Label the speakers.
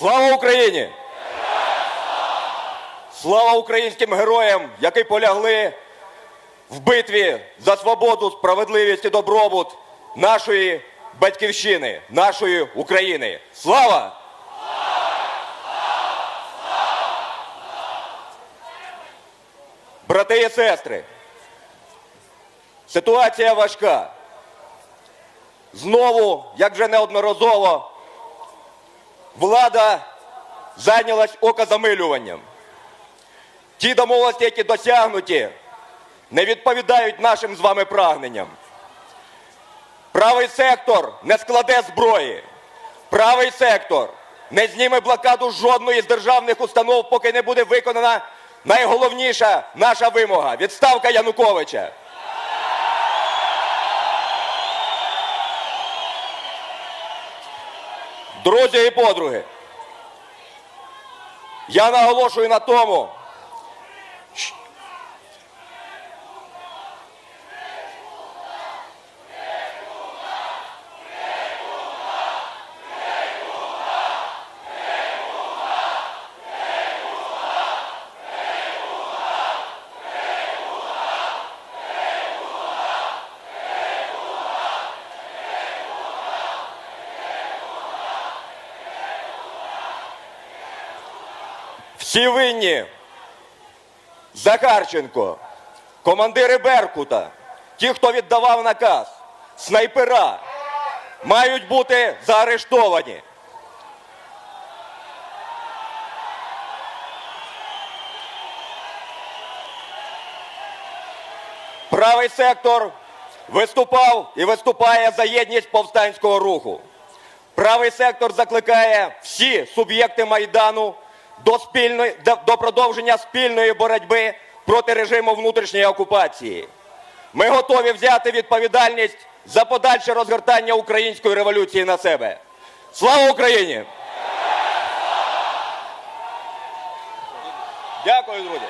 Speaker 1: Слава Україні! Слава українським героям, які полягли в битві за свободу, справедливість і добробут нашої батьківщини, нашої України. Слава! Брати і сестри, ситуація важка. Знову, як вже неодноразово, влада зайнялась окозамилюванням. Ті домовленості, які досягнуті, не відповідають нашим з вами прагненням. Правий сектор не складе зброї. Правий сектор не зніме блокаду жодної з державних установ, поки не буде виконана найголовніша наша вимога відставка Януковича. Друзі і подруги, я наголошую на тому, Всі винні Захарченко, командири Беркута, ті, хто віддавав наказ, снайпера, мають бути заарештовані. Правий сектор виступав і виступає за єдність повстанського руху. Правий сектор закликає всі суб'єкти Майдану до, спільної, до, до продовження спільної боротьби проти режиму внутрішньої окупації. Ми готові взяти відповідальність за подальше розгортання української революції на себе. Слава Україні! Дякую, друзі!